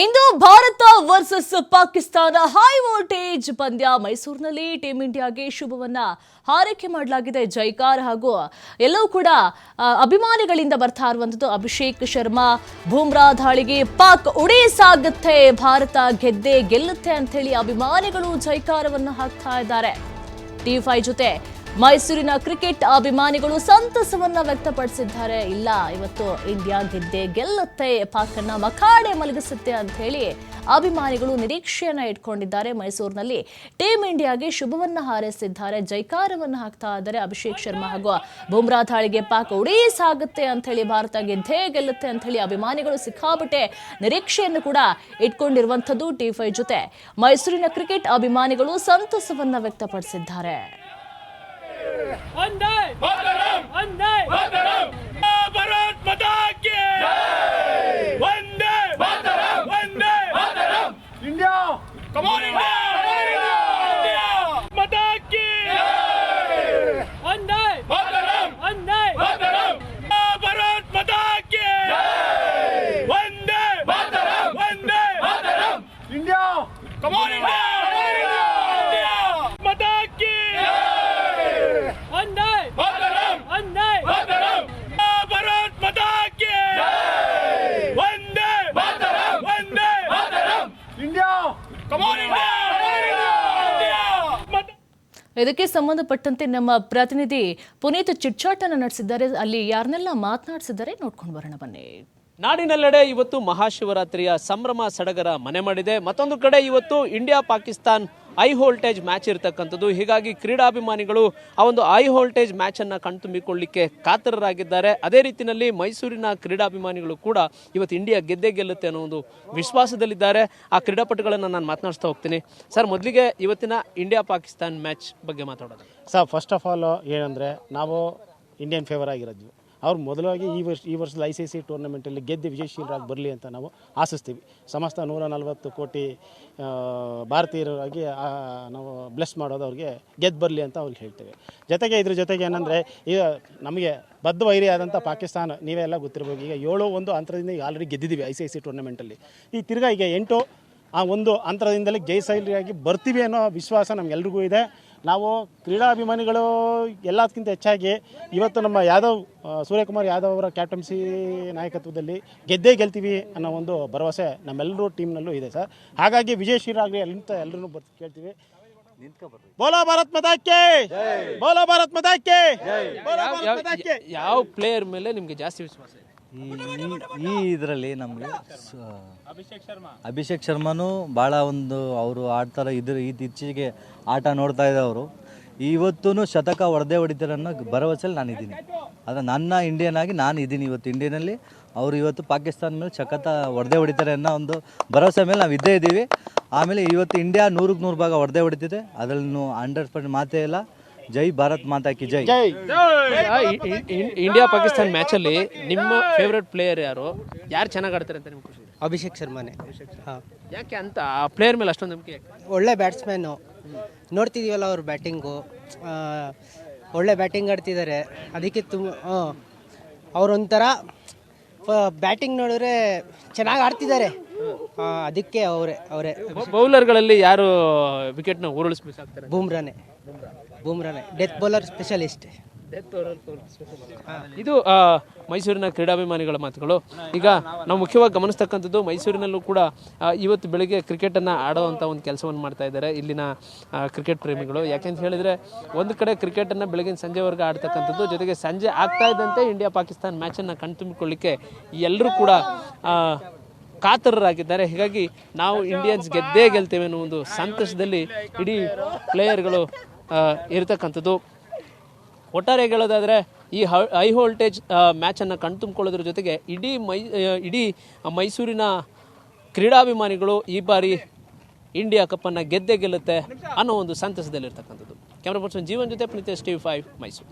ಇಂದು Bharat versus Pakistan high voltage ಪಂದ್ಯ ಮೈಸೂರಿನಲ್ಲಿ team ಇಂಡಿಯಾಗೆ ಶುಭವನ್ನ ಹಾರೈಕೆ ಮಾಡಲಾಗಿದೆ. ಜೈಕಾರ ಹಾಗೂ ಎಲ್ಲವೂ ಕೂಡ ಅಭಿಮಾನಿಗಳಿಂದ ಬರ್ತಾ ಇರುವಂಥದ್ದು ಅಭಿಷೇಕ್ ಶರ್ಮಾ. ಬೂಮ್ರಾ ದಾಳಿಗೆ ಪಾಕ್ ಉಡೇ ಸಾಗುತ್ತೆ, ಭಾರತ ಗೆದ್ದೆ ಗೆಲ್ಲುತ್ತೆ ಅಂತ ಹೇಳಿ ಅಭಿಮಾನಿಗಳು ಜೈಕಾರವನ್ನು ಹಾಕ್ತಾ ಇದ್ದಾರೆ. ಟಿ ಫೈ ಜೊತೆ ಮೈಸೂರಿನ ಕ್ರಿಕೆಟ್ ಅಭಿಮಾನಿಗಳು ಸಂತಸವನ್ನ ವ್ಯಕ್ತಪಡಿಸಿದ್ದಾರೆ. ಇಲ್ಲ, ಇವತ್ತು ಇಂಡಿಯಾ ಗೆದ್ದೆ ಗೆಲ್ಲುತ್ತೆ, ಪಾಕನ್ನ ಮಖಾಡೆ ಮಲಗಿಸುತ್ತೆ ಅಂತ ಹೇಳಿ ಅಭಿಮಾನಿಗಳು ನಿರೀಕ್ಷೆಯನ್ನ ಇಟ್ಕೊಂಡಿದ್ದಾರೆ. ಮೈಸೂರಿನಲ್ಲಿ ಟೀಮ್ ಇಂಡಿಯಾಗೆ ಶುಭವನ್ನ ಹಾರೈಸಿದ್ದಾರೆ. ಜೈಕಾರವನ್ನು ಹಾಕ್ತಾ ಇದ್ದಾರೆ ಅಭಿಷೇಕ್ ಶರ್ಮಾ ಹಾಗೂ ಬುಮ್ರಾ ತಾಳಿಗೆ ಪಾಕ್ ಸಾಗುತ್ತೆ ಅಂತ ಹೇಳಿ ಭಾರತ ಗೆದ್ದೇ ಗೆಲ್ಲುತ್ತೆ ಅಂತ ಹೇಳಿ ಅಭಿಮಾನಿಗಳು ಸಿಕ್ಕಾಪಟ್ಟೆ ನಿರೀಕ್ಷೆಯನ್ನು ಕೂಡ ಇಟ್ಕೊಂಡಿರುವಂಥದ್ದು ಟಿ ಫೈ ಜೊತೆ. ಮೈಸೂರಿನ ಕ್ರಿಕೆಟ್ ಅಭಿಮಾನಿಗಳು ಸಂತಸವನ್ನ ವ್ಯಕ್ತಪಡಿಸಿದ್ದಾರೆ. ಒಂದೇ ಒಂದೇ ಭಾರತ್ ಮಾತಾ ಕಿ ವಂದೇ Vande India come on India India ಮಾತಾ ಕಿ ಒಂದೇ ಒಂದೇ ಭಾರತ್ ಮಾತಾ ಕಿ ವಂದೇ Vande India come on India India ಮಾತಾ ಕಿ ಒಂದೇ ಒಂದೇ ಭಾರತ್ ಮಾತಾ ಕಿ ವಂದೇ Vande India come on India India ಮಾತಾ ಇದಕ್ಕೆ ಸಂಬಂಧಪಟ್ಟಂತೆ ನಮ್ಮ ಪ್ರತಿನಿಧಿ ಪುನೀತ್ ಚಿಟ್ಚಾಟನ ನಡೆಸಿದ್ದಾರೆ. ಅಲ್ಲಿ ಯಾರನ್ನೆಲ್ಲ ಮಾತನಾಡಿಸಿದ್ದಾರೆ ನೋಡ್ಕೊಂಡು ಬರೋಣ ಬನ್ನಿ. ನಾಡಿನೆಲ್ಲೆಡೆ ಇವತ್ತು ಮಹಾಶಿವರಾತ್ರಿಯ ಸಂಭ್ರಮ ಸಡಗರ ಮನೆ ಮಾಡಿದೆ. ಮತ್ತೊಂದು ಕಡೆ ಇವತ್ತು India Pakistan high voltage match ಇರತಕ್ಕಂಥದ್ದು. ಹೀಗಾಗಿ ಕ್ರೀಡಾಭಿಮಾನಿಗಳು ಆ ಒಂದು ಐ ವೋಲ್ಟೇಜ್ ಮ್ಯಾಚ್ ಕಣ್ತುಂಬಿಕೊಳ್ಳಲಿಕ್ಕೆ ಕಣ್ತುಂಬಿಕೊಳ್ಳಿಕ್ಕೆ ಕಾತರರಾಗಿದ್ದಾರೆ. ಅದೇ ರೀತಿಯಲ್ಲಿ ಮೈಸೂರಿನ ಕ್ರೀಡಾಭಿಮಾನಿಗಳು ಕೂಡ ಇವತ್ತು ಇಂಡಿಯಾ ಗೆದ್ದೇ ಗೆಲ್ಲುತ್ತೆ ಅನ್ನೋ ಒಂದು ವಿಶ್ವಾಸದಲ್ಲಿದ್ದಾರೆ. ಆ ಕ್ರೀಡಾಪಟುಗಳನ್ನು ನಾನು ಮಾತನಾಡಿಸ್ತಾ ಹೋಗ್ತೀನಿ. ಸರ್, ಮೊದಲಿಗೆ ಇವತ್ತಿನ ಇಂಡಿಯಾ ಪಾಕಿಸ್ತಾನ್ ಮ್ಯಾಚ್ ಬಗ್ಗೆ ಮಾತಾಡೋದು ಸರ್ ಫಸ್ಟ್ ಆಫ್ ಆಲ್ ಏನಂದರೆ ನಾವು ಇಂಡಿಯನ್ ಫೇವರ್ ಆಗಿರೋದು ಅವ್ರು ಮೊದಲಾಗಿ ಈ ವರ್ಷ, ಈ ವರ್ಷದ ಐ ಸಿ ಸಿ ಟೂರ್ನಮೆಂಟಲ್ಲಿ ಗೆದ್ದು ವಿಜಯಶೀಲರಾಗಿ ಬರಲಿ ಅಂತ ನಾವು ಆಶಿಸ್ತೀವಿ. ಸಮಸ್ತ ನೂರ ನಲವತ್ತು ಕೋಟಿ ಭಾರತೀಯರಾಗಿ ನಾವು ಬ್ಲೆಸ್ ಮಾಡೋದು ಅವ್ರಿಗೆ ಗೆದ್ದು ಬರಲಿ ಅಂತ ಅವ್ರಿಗೆ ಹೇಳ್ತೇವೆ. ಜೊತೆಗೆ ಇದ್ರ ಜೊತೆಗೆ ಏನಂದರೆ, ಈಗ ನಮಗೆ ಬದ್ಧ ವೈರಿ ಆದಂಥ ಪಾಕಿಸ್ತಾನ, ನೀವೆಲ್ಲ ಗೊತ್ತಿರ್ಬೋದು, ಈಗ ಏಳು ಒಂದು ಅಂತರದಿಂದ ಈಗ ಆಲ್ರೆಡಿ ಗೆದ್ದಿದ್ದೀವಿ ಐ ಸಿ ಐ ಸಿ ಟೂರ್ನಮೆಂಟಲ್ಲಿ. ಈ ತಿರ್ಗಾ ಈಗ ಎಂಟು ಆ ಒಂದು ಅಂತರದಿಂದಲೇ ಜಯಶೈಲಿಯಾಗಿ ಬರ್ತೀವಿ ಅನ್ನೋ ವಿಶ್ವಾಸ ನಮಗೆಲ್ರಿಗೂ ಇದೆ. ನಾವು ಕ್ರೀಡಾಭಿಮಾನಿಗಳು ಎಲ್ಲದಕ್ಕಿಂತ ಹೆಚ್ಚಾಗಿ ಇವತ್ತು ನಮ್ಮ ಯಾದವ್ ಸೂರ್ಯಕುಮಾರ್ ಯಾದವ್ ಅವರ ಕ್ಯಾಪ್ಟನ್ಸಿ ನಾಯಕತ್ವದಲ್ಲಿ ಗೆದ್ದೇ ಗೆಲ್ತೀವಿ ಅನ್ನೋ ಒಂದು ಭರವಸೆ ನಮ್ಮೆಲ್ಲರೂ ಟೀಮ್ನಲ್ಲೂ ಇದೆ ಸರ್. ಹಾಗಾಗಿ ವಿಜಯಶೀಲರಾಗಲಿ ಅಲ್ಲಿಂದ ಎಲ್ಲರೂ ಬರ್ ಕೇಳ್ತೀವಿ. ಬೋಲೋ ಭಾರತ್ ಮತಾಕ್ಕೆ! ಬೋಲೋ ಭಾರತ್ ಮತಾಕ್ಕೆ! ಬೋಲೋ ಭಾರತ್ ಮತಾಕ್ಕೆ! ಯಾವ ಪ್ಲೇಯರ್ ಮೇಲೆ ನಿಮಗೆ ಜಾಸ್ತಿ ವಿಶ್ವಾಸ ಇದೆ? ಈ ಈ ಇದರಲ್ಲಿ ನಮಗೆ ಅಭಿಷೇಕ್ ಶರ್ಮಾನು ಭಾಳ ಒಂದು ಅವರು ಆಡ್ತಾರೆ ಇದ್ರ ಇತ್ತೀಚೆಗೆ ಆಟ ನೋಡ್ತಾ ಇದ್ದವರು. ಇವತ್ತೂ ಶತಕ ಹೊಡೆದೇ ಹೊಡಿತಾರೆ ಅನ್ನೋ ಭರವಸೆಯಲ್ಲಿ ನಾನು ಇದ್ದೀನಿ ಆದರೆ ನನ್ನ ಇಂಡಿಯನ್ ಆಗಿ ನಾನು ಇದ್ದೀನಿ ಇವತ್ತು ಇಂಡಿಯನಲ್ಲಿ ಅವರು ಇವತ್ತು ಪಾಕಿಸ್ತಾನ ಮೇಲೆ ಶತಕ ಹೊಡೆದೇ ಹೊಡಿತಾರೆ ಅನ್ನೋ ಒಂದು ಭರವಸೆ ಮೇಲೆ ನಾವು ಇದ್ದೇ ಇದ್ದೀವಿ. ಆಮೇಲೆ ಇವತ್ತು ಇಂಡಿಯಾ ನೂರಕ್ಕೆ ನೂರು ಭಾಗ ಹೊಡೆದೇ ಹೊಡಿತಿದೆ. ಅದರಲ್ಲಿ ಹಂಡ್ರೆಡ್ ಪರ್ಸೆಂಟ್ ಮಾತೇ ಇಲ್ಲ. ಜೈ ಭಾರತ್ ಮಾತಾ ಕಿ ಜೈ. ಜೈ. ಇಂಡಿಯಾ ಪಾಕಿಸ್ತಾನ್ ಮ್ಯಾಚಲ್ಲಿ ನಿಮ್ಮ ಫೇವ್ರೆಟ್ ಪ್ಲೇಯರ್ ಯಾರು? ಯಾರು ಚೆನ್ನಾಗಿ ಆಡ್ತಾರೆ ಅಂತ ನಿಮ್ಗೆ ಖುಷಿ ಇದೆ? ಅಭಿಷೇಕ್ ಶರ್ಮಾನೆ. ಹಾಂ. ಯಾಕೆ ಅಂತ? ಆ ಪ್ಲೇಯರ್ ಮೇಲೆ ಅಷ್ಟೊಂದು ನಂಬಿಕೆ ಯಾಕೆ? ಒಳ್ಳೆ ಬ್ಯಾಟ್ಸ್ಮ್ಯಾನು ನೋಡ್ತಿದೀವಲ್ಲ ಅವ್ರ ಬ್ಯಾಟಿಂಗು ಒಳ್ಳೆ ಬ್ಯಾಟಿಂಗ್ ಆಡ್ತಿದ್ದಾರೆ ಅದಕ್ಕೆ ತುಂಬ ಹಾಂ ಅವರೊಂಥರ ಬ್ಯಾಟಿಂಗ್ ನೋಡಿದ್ರೆ ಚೆನ್ನಾಗಿ ಆಡ್ತಿದ್ದಾರೆ ಅದಕ್ಕೆ ಅವರೇ ಅವರೇ. ಬೌಲರ್ಗಳಲ್ಲಿ ಯಾರು ವಿಕೆಟ್ನ ಆಗ್ತಾರೆ? ಬೂಮ್ರಾನೆ. ಬೂಮ್ರಾನೆ. ಡೆತ್ ಬೌಲರ್ ಸ್ಪೆಷಲಿಸ್ಟ್ ಇದು ಮೈಸೂರಿನ ಕ್ರೀಡಾಭಿಮಾನಿಗಳ ಮಾತುಗಳು. ಈಗ ನಾವು ಮುಖ್ಯವಾಗಿ ಗಮನಿಸ್ತಕ್ಕಂಥದ್ದು ಮೈಸೂರಿನಲ್ಲೂ ಕೂಡ ಇವತ್ತು ಬೆಳಗ್ಗೆ ಕ್ರಿಕೆಟನ್ನು ಆಡೋವಂಥ ಒಂದು ಕೆಲಸವನ್ನು ಮಾಡ್ತಾ ಇದ್ದಾರೆ. ಇಲ್ಲಿನ ಕ್ರಿಕೆಟ್ ಪ್ರೇಮಿಗಳು. ಯಾಕೆಂತ ಹೇಳಿದರೆ ಒಂದು ಕಡೆ ಕ್ರಿಕೆಟನ್ನು ಬೆಳಗಿನ ಸಂಜೆವರೆಗೂ ಆಡ್ತಕ್ಕಂಥದ್ದು ಜೊತೆಗೆ ಸಂಜೆ ಆಗ್ತಾ ಇದ್ದಂತೆ ಇಂಡಿಯಾ ಪಾಕಿಸ್ತಾನ್ ಮ್ಯಾಚನ್ನು ಕಣ್ತುಂಬಿಕೊಳ್ಳಿಕ್ಕೆ ಎಲ್ಲರೂ ಕೂಡ ಕಾತರರಾಗಿದ್ದಾರೆ. ಹೀಗಾಗಿ ನಾವು ಇಂಡಿಯನ್ಸ್ ಗೆದ್ದೇ ಗೆಲ್ತೇವೆ ಅನ್ನೋ ಒಂದು ಸಂತಸದಲ್ಲಿ ಇಡೀ ಪ್ಲೇಯರ್ಗಳು ಇರತಕ್ಕಂಥದ್ದು. ಒಟ್ಟಾರೆ ಹೇಳೋದಾದರೆ ಈ ಹೈ ವೋಲ್ಟೇಜ್ ಮ್ಯಾಚನ್ನು ಕಣ್ತುಂಬಿಕೊಳ್ಳೋದ್ರ ಜೊತೆಗೆ ಇಡೀ ಮೈ ಇಡೀ ಮೈಸೂರಿನ ಕ್ರೀಡಾಭಿಮಾನಿಗಳು ಈ ಬಾರಿ ಇಂಡಿಯಾ ಕಪ್ಪನ್ನು ಗೆದ್ದೇ ಗೆಲ್ಲುತ್ತೆ ಅನ್ನೋ ಒಂದು ಸಂತಸದಲ್ಲಿರ್ತಕ್ಕಂಥದ್ದು ಕ್ಯಾಮ್ರಾ ಪರ್ಸನ್ ಜೀವನ್ ಜೊತೆ ಪ್ರೀತಿ ಟಿವಿ ಫೈವ್ ಮೈಸೂರು.